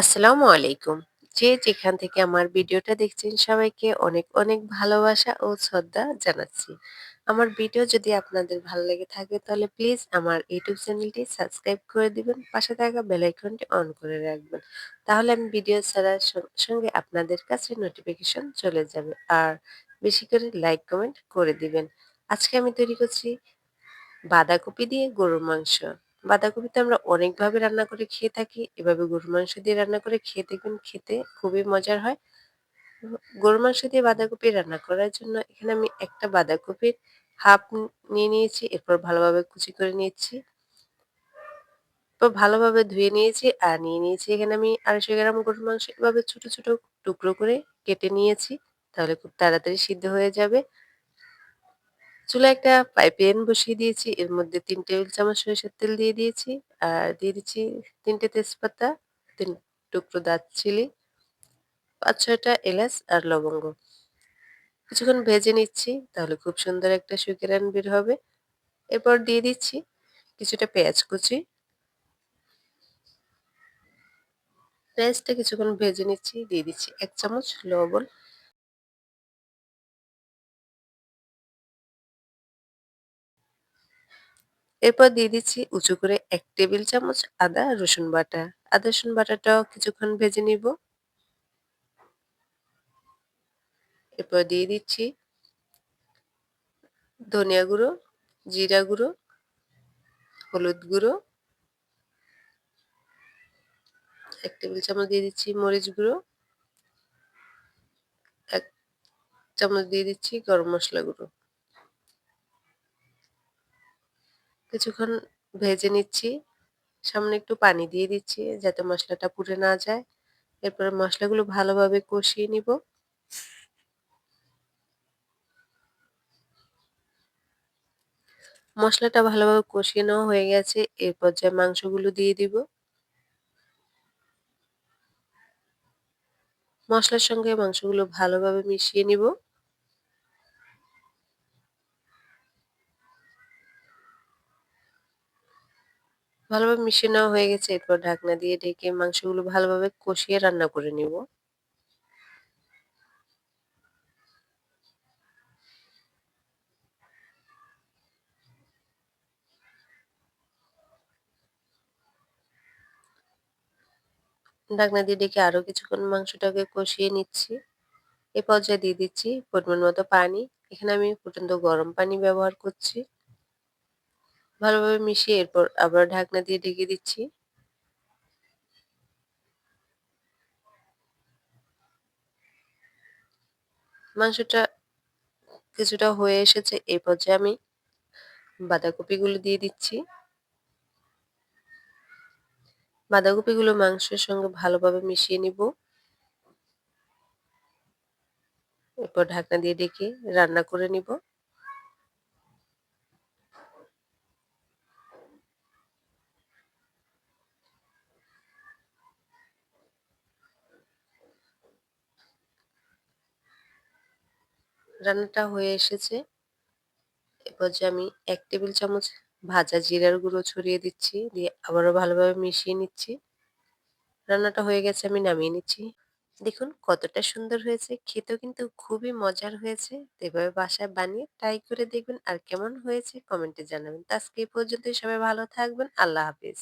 আসসালামু আলাইকুম। যে যেখান থেকে আমার ভিডিওটা দেখছেন সবাইকে অনেক, অনেক ভালোবাসা ও শ্রদ্ধা জানাচ্ছি। আমার ভিডিও যদি আপনাদের ভালো লেগে থাকে তাহলে প্লিজ আমার ইউটিউব চ্যানেলটি সাবস্ক্রাইব করে দিবেন। পাশে থাকা বেল আইকনটি অন করে রাখবেন। তাহলে আমি ভিডিও ছাড়ার সঙ্গে আপনাদের কাছে নোটিফিকেশন চলে যাবে। আর বেশি করে লাইক, কমেন্ট করে দিবেন। আজকে আমি তৈরি করছি বাঁধাকপি দিয়ে গরুর মাংস। বাঁধাকপি তো আমরা অনেকভাবে রান্না করে খেয়ে থাকি। এভাবে গরুর মাংস দিয়ে রান্না করে খেয়ে দেখবেন খেতে খুবই মজার হয়। গরুর মাংস দিয়ে বাঁধাকপি রান্না করার জন্য এখানে আমি একটা বাঁধাকপির হাফ নিয়ে নিয়েছি। এরপর ভালোভাবে কুচি করে নিয়েছি ভালোভাবে ধুয়ে নিয়েছি আর নিয়ে নিয়েছি এখানে আমি ২৫০ গ্রাম গরুর মাংস এভাবে ছোট, ছোট টুকরো করে কেটে নিয়েছি। তাহলে খুব তাড়াতাড়ি সিদ্ধ হয়ে যাবে। চুলায় একটা ফ্রাই প্যান বসিয়ে দিয়েছি। এর মধ্যে ৩ টেবিল চামচ সরিষার তেল দিয়ে দিয়েছি। আর দিয়ে দিচ্ছি তিনটে তেজপাতা, তিন টুকরো দারচিনি, ৫-৬ টা এলাচ আর লবঙ্গ। কিছুক্ষণ ভেজে নিচ্ছি তাহলে খুব সুন্দর একটা সুঘ্রাণ বের হবে। এরপর দিয়ে দিচ্ছি কিছুটা পেঁয়াজ কুচি। পেঁয়াজটা কিছুক্ষণ ভেজে নিচ্ছি। দিয়ে দিচ্ছি এক চামচ লবণ। এরপর দিয়ে দিচ্ছি উঁচু করে এক টেবিল চামচ আদা রসুন বাটা। আদা রসুন বাটাটাও কিছুক্ষণ ভেজে নিব। এরপর দিয়ে দিচ্ছি ধনিয়া গুঁড়ো, জিরা গুঁড়ো, হলুদ গুঁড়ো ১ টেবিল চামচ দিয়ে দিচ্ছি মরিচ গুঁড়ো। এক চামচ দিয়ে দিচ্ছি গরম মশলা গুঁড়ো। কিছুক্ষণ ভেজে নিচ্ছি। সামনে একটু পানি দিয়ে দিচ্ছি যাতে মশলাটা পুড়ে না যায়। এরপরে মশলাগুলো ভালোভাবে কষিয়ে নিব। মশলাটা ভালোভাবে কষিয়ে নেওয়া হয়ে গেছে। এর পর্যায়ে মাংসগুলো দিয়ে দিব। মশলার সঙ্গে মাংসগুলো ভালোভাবে মিশিয়ে নিব। ভালোভাবে মিশিয়ে নেওয়া হয়ে গেছে। এরপর ঢাকনা দিয়ে ঢেকে মাংসগুলো ভালোভাবে কষিয়ে রান্না করে নিব। ঢাকনা দিয়ে ঢেকে আরও কিছুক্ষণ মাংসটাকে কষিয়ে নিচ্ছি। এ পর্যায়ে দিয়ে দিচ্ছি পরিমাণ মতো পানি। এখানে আমি ফুটন্ত গরম পানি ব্যবহার করছি। ভালোভাবে মিশিয়ে এরপর আবার ঢাকনা দিয়ে ঢেকে দিচ্ছি। মাংসটা কিছুটা হয়ে এসেছে। এই পর্যায়ে আমি বাঁধাকপিগুলো দিয়ে দিচ্ছি। বাঁধাকপিগুলো মাংসের সঙ্গে ভালোভাবে মিশিয়ে নিব। এরপর ঢাকনা দিয়ে ঢেকে রান্না করে নিব। রান্নাটা হয়ে এসেছে। এরপর যে আমি এক টেবিল চামচ ভাজা জিরার গুঁড়ো ছড়িয়ে দিচ্ছি। দিয়ে আবারও ভালোভাবে মিশিয়ে নিচ্ছি। রান্নাটা হয়ে গেছে, আমি নামিয়ে নিচ্ছি। দেখুন কতটা সুন্দর হয়েছে। খেতেও কিন্তু খুবই মজার হয়েছে। এভাবে বাসায় বানিয়ে ট্রাই করে দেখবেন আর কেমন হয়েছে কমেন্টে জানাবেন। আজকে এই পর্যন্তই, সবাই ভালো থাকবেন। আল্লাহ হাফেজ।